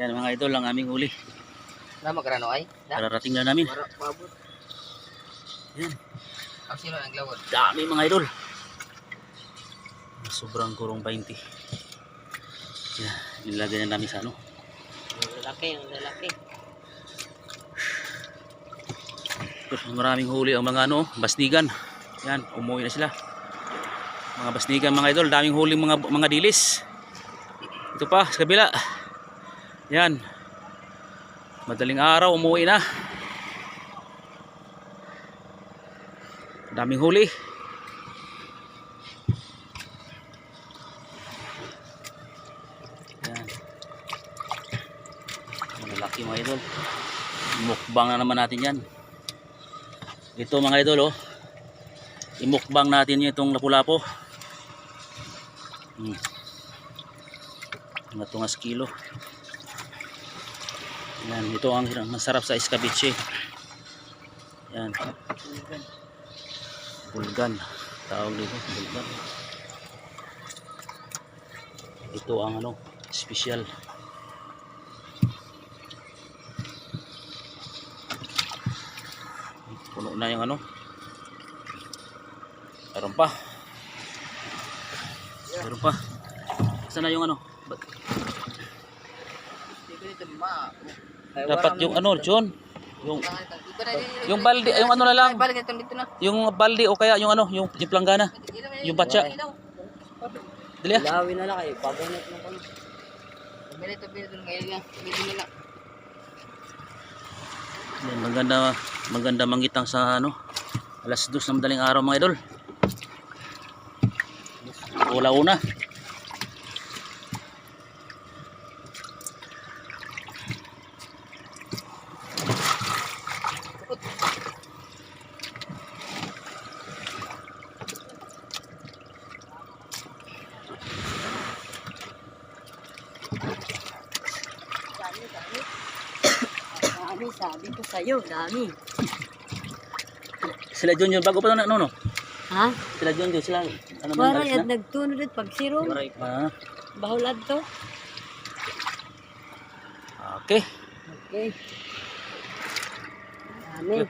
Yan mga idol ang aming huli. Na magkano ay? Kararating na namin. Yan. Ang sino ang glawad? Dami mga idol. Sobrang kurong 20. Yan. Nilagay na namin sa ano. Lalaki, ang lalaki. Maraming huli ang mga ano, basnigan. Yan, umuwi na sila. Mga basnigan mga idol, daming huli mga mga dilis. Ito pa sa kabila. Yan. Madaling araw umuwi na. Daming huli. Yan. Malaki mga idol. Mukbang na naman natin yan. Ito mga idol oh. Imukbang natin itong lapu-lapo. Hmm. Mga tungas kilo. Yan, ito ang masarap sa escabeche. Yan. Bulgan. Tawag dito, bulgan. Ito ang ano, special. Puno na yung ano. Meron pa. Meron pa. Saan na yung ano? Hindi ko ma. Dapat yung ano, John. Yung yung balde, yung ano na lang. Na. Yung balde o kaya yung ano, yung, yung planggana. Yung batya. Dali ah. Lawin na lang kayo. Pabunot na kami. Bili ito, bili ito. Ngayon nga. Bili nila. Maganda maganda mangitang sa ano. Alas dos na madaling araw mga idol. Wala una. Dami, sabi ko sa'yo, dami. Sila yun bago pa na ano no. Ha? Sila yun sila ano man Wala alis yan, na. nagtunod at pagsirong. Ah, Bahulad to. okay. Okay. Dami.